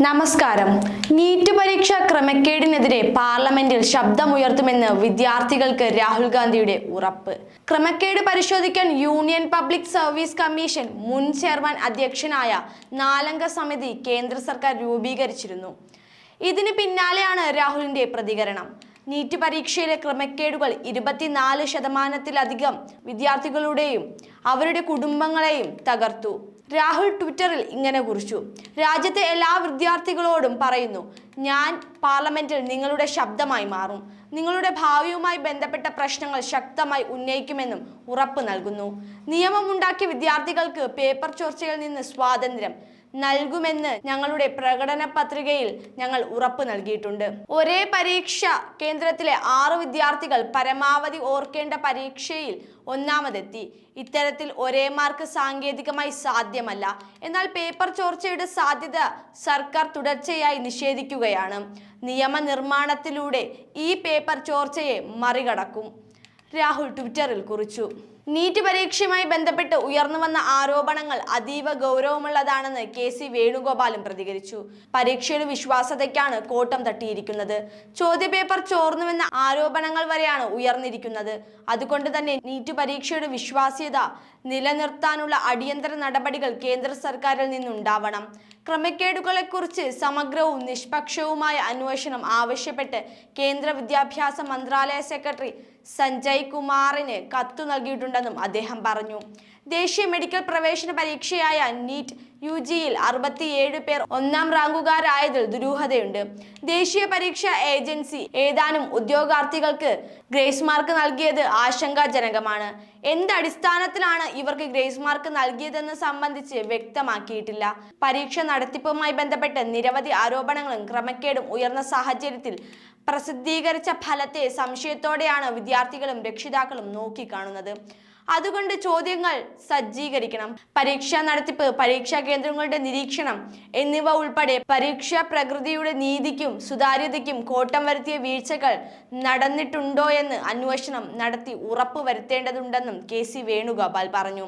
നമസ്കാരം. നീറ്റ് പരീക്ഷ ക്രമക്കേടിനെതിരെ പാർലമെന്റിൽ ശബ്ദമുയർത്തുമെന്ന് വിദ്യാർത്ഥികൾക്ക് രാഹുൽ ഗാന്ധിയുടെ ഉറപ്പ്. ക്രമക്കേട് പരിശോധിക്കാൻ യൂണിയൻ പബ്ലിക് സർവീസ് കമ്മീഷൻ മുൻ ചെയർമാൻ അധ്യക്ഷനായ നാലംഗ സമിതി കേന്ദ്ര സർക്കാർ രൂപീകരിച്ചിരുന്നു. ഇതിന് പിന്നാലെയാണ് രാഹുലിന്റെ പ്രതികരണം. നീറ്റ് പരീക്ഷയിലെ ക്രമക്കേടുകൾ ഇരുപത്തിനാല് ശതമാനത്തിലധികം വിദ്യാർത്ഥികളുടെയും അവരുടെ കുടുംബങ്ങളെയും തകർത്തു. രാഹുൽ ട്വിറ്ററിൽ ഇങ്ങനെ കുറിച്ചു. രാജ്യത്തെ എല്ലാ വിദ്യാർത്ഥികളോടും പറയുന്നു ഞാൻ പാർലമെന്റിൽ നിങ്ങളുടെ ശബ്ദമായി മാറും. നിങ്ങളുടെ ഭാവിയുമായി ബന്ധപ്പെട്ട പ്രശ്നങ്ങൾ ശക്തമായി ഉന്നയിക്കുമെന്നും ഉറപ്പ് നൽകുന്നു. നിയമമുണ്ടാക്കിയ വിദ്യാർത്ഥികൾക്ക് പേപ്പർ ചോർച്ചയിൽ നിന്ന് സ്വാതന്ത്ര്യം നൽകുമെന്ന് ഞങ്ങളുടെ പ്രകടന പത്രികയിൽ ഞങ്ങൾ ഉറപ്പ് നൽകിയിട്ടുണ്ട്. ഒരേ പരീക്ഷ കേന്ദ്രത്തിലെ ആറ് വിദ്യാർത്ഥികൾ പരമാവധി ഓർക്കേണ്ട പരീക്ഷയിൽ ഒന്നാമതെത്തി. ഇത്തരത്തിൽ ഒരേ മാർക്ക് സാങ്കേതികമായി സാധ്യമല്ല. എന്നാൽ പേപ്പർ ചോർച്ചയുടെ സാധ്യത സർക്കാർ തുടർച്ചയായി നിഷേധിക്കുകയാണ്. നിയമനിർമ്മാണത്തിലൂടെ ഈ പേപ്പർ ചോർച്ചയെ മറികടക്കും. രാഹുൽ ട്വിറ്ററിൽ കുറിച്ചു. നീറ്റ് പരീക്ഷയുമായി ബന്ധപ്പെട്ട് ഉയർന്നു വന്ന ആരോപണങ്ങൾ അതീവ ഗൗരവമുള്ളതാണെന്ന് കെ സി വേണുഗോപാലും പ്രതികരിച്ചു. പരീക്ഷയുടെ വിശ്വാസതയ്ക്കാണ് കോട്ടം തട്ടിയിരിക്കുന്നത്. ചോദ്യപേപ്പർ ചോർന്നുവെന്ന ആരോപണങ്ങൾ വരെയാണ് ഉയർന്നിരിക്കുന്നത്. അതുകൊണ്ട് തന്നെ നീറ്റ് പരീക്ഷയുടെ വിശ്വാസ്യത നിലനിർത്താനുള്ള അടിയന്തര നടപടികൾ കേന്ദ്ര സർക്കാരിൽ നിന്നുണ്ടാവണം. ക്രമക്കേടുകളെക്കുറിച്ച് സമഗ്രവും നിഷ്പക്ഷവുമായ അന്വേഷണം ആവശ്യപ്പെട്ട് കേന്ദ്ര വിദ്യാഭ്യാസ മന്ത്രാലയ സെക്രട്ടറി സഞ്ജയ് കുമാറിന് കത്തു നൽകിയിട്ടുണ്ടെന്നും അദ്ദേഹം പറഞ്ഞു. ദേശീയ മെഡിക്കൽ പ്രവേശന പരീക്ഷയായ നീറ്റ് യു ജിയിൽ അറുപത്തിയേഴ് പേർ ഒന്നാം റാങ്കുകാരായതിൽ ദുരൂഹതയുണ്ട്. ദേശീയ പരീക്ഷാ ഏജൻസി ഏതാനും ഉദ്യോഗാർത്ഥികൾക്ക് ഗ്രേസ് മാർക്ക് നൽകിയത് ആശങ്കാജനകമാണ്. എന്ത് അടിസ്ഥാനത്തിലാണ് ഇവർക്ക് ഗ്രേസ് മാർക്ക് നൽകിയതെന്ന് സംബന്ധിച്ച് വ്യക്തമാക്കിയിട്ടില്ല. പരീക്ഷ നടത്തിപ്പുമായി ബന്ധപ്പെട്ട് നിരവധി ആരോപണങ്ങളും ക്രമക്കേടും ഉയർന്ന സാഹചര്യത്തിൽ പ്രസിദ്ധീകരിച്ച ഫലത്തെ സംശയത്തോടെയാണ് വിദ്യാർത്ഥികളും രക്ഷിതാക്കളും നോക്കിക്കാണുന്നത്. അതുകൊണ്ട് ചോദ്യങ്ങൾ സജ്ജീകരിക്കണം. പരീക്ഷാ നടത്തിപ്പ് പരീക്ഷാ കേന്ദ്രങ്ങളുടെ നിരീക്ഷണം എന്നിവ ഉൾപ്പെടെ പരീക്ഷാ പ്രകൃതിയുടെ നീതിക്കും സുതാര്യതയ്ക്കും കോട്ടം വരുത്തിയ വീഴ്ചകൾ നടന്നിട്ടുണ്ടോ എന്ന് അന്വേഷണം നടത്തി ഉറപ്പ് വരുത്തേണ്ടതുണ്ടെന്നും കെ സി വേണുഗോപാൽ പറഞ്ഞു.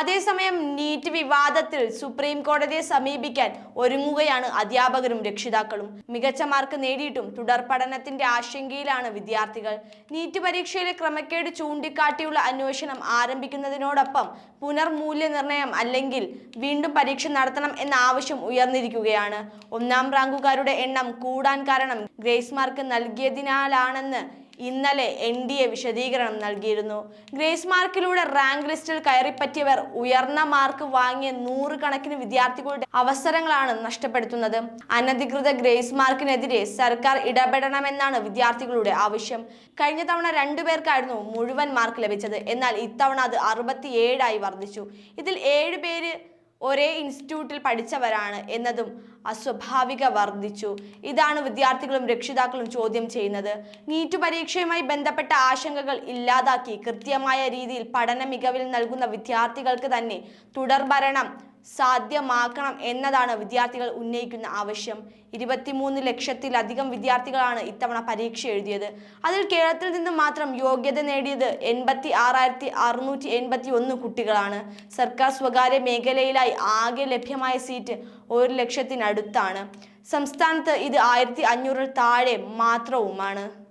അതേസമയം നീറ്റ് വിവാദത്തിൽ സുപ്രീം കോടതിയെ സമീപിക്കാൻ ഒരുങ്ങുകയാണ് അധ്യാപകരും രക്ഷിതാക്കളും. മികച്ച മാർക്ക് നേടിയിട്ടും തുടർ പഠനത്തിന്റെ ആശങ്കയിലാണ് വിദ്യാർത്ഥികൾ. നീറ്റ് പരീക്ഷയിലെ ക്രമക്കേട് ചൂണ്ടിക്കാട്ടിയുള്ള അന്വേഷണം ആരംഭിക്കുന്നതിനോടൊപ്പം പുനർമൂല്യനിർണയം അല്ലെങ്കിൽ വീണ്ടും പരീക്ഷ നടത്തണം എന്ന ആവശ്യം ഉയർന്നിരിക്കുകയാണ്. ഒന്നാം റാങ്കുകാരുടെ എണ്ണം കൂടാൻ കാരണം ഗ്രേസ് മാർക്ക് നൽകിയതിനാലാണെന്ന് ഇന്നലെ എൻ ഡി എ വിശദീകരണം നൽകിയിരുന്നു. ഗ്രേസ് മാർക്കിലൂടെ റാങ്ക് ലിസ്റ്റിൽ കയറിപ്പറ്റിയവർ ഉയർന്ന മാർക്ക് വാങ്ങിയ നൂറുകണക്കിന് വിദ്യാർത്ഥികളുടെ അവസരങ്ങളാണ് നഷ്ടപ്പെടുത്തുന്നത്. അനധികൃത ഗ്രേസ് മാർക്കിനെതിരെ സർക്കാർ ഇടപെടണമെന്നാണ് വിദ്യാർത്ഥികളുടെ ആവശ്യം. കഴിഞ്ഞ തവണ രണ്ടുപേർക്കായിരുന്നു മുഴുവൻ മാർക്ക് ലഭിച്ചത്. എന്നാൽ ഇത്തവണ അത് അറുപത്തിയേഴായി വർദ്ധിച്ചു. ഇതിൽ ഏഴ് പേര് ഒരേ ഇൻസ്റ്റിറ്റ്യൂട്ടിൽ പഠിച്ചവരാണ് എന്നതും അസ്വാഭാവിക വർദ്ധിച്ചു. ഇതാണ് വിദ്യാർത്ഥികളും രക്ഷിതാക്കളും ചോദ്യം ചെയ്യുന്നത്. നീറ്റ് പരീക്ഷയുമായി ബന്ധപ്പെട്ട ആശങ്കകൾ ഇല്ലാതാക്കി കൃത്യമായ രീതിയിൽ പഠന മികവിൽ നൽകുന്ന വിദ്യാർത്ഥികൾക്ക് തന്നെ തുടർഭരണം സാധ്യമാക്കണം എന്നതാണ് വിദ്യാർത്ഥികൾ ഉന്നയിക്കുന്ന ആവശ്യം. ഇരുപത്തിമൂന്ന് ലക്ഷത്തിലധികം വിദ്യാർത്ഥികളാണ് ഇത്തവണ പരീക്ഷ എഴുതിയത്. അതിൽ കേരളത്തിൽ നിന്ന് മാത്രം യോഗ്യത നേടിയത് എൺപത്തി ആറായിരത്തി അറുന്നൂറ്റി എൺപത്തി ഒന്ന് കുട്ടികളാണ്. സർക്കാർ സ്വകാര്യ മേഖലയിലായി ആകെ ലഭ്യമായ സീറ്റ് ഒരു ലക്ഷത്തിനടുത്താണ്. സംസ്ഥാനത്ത് ഇത് ആയിരത്തി അഞ്ഞൂറിൽ താഴെ മാത്രവുമാണ്.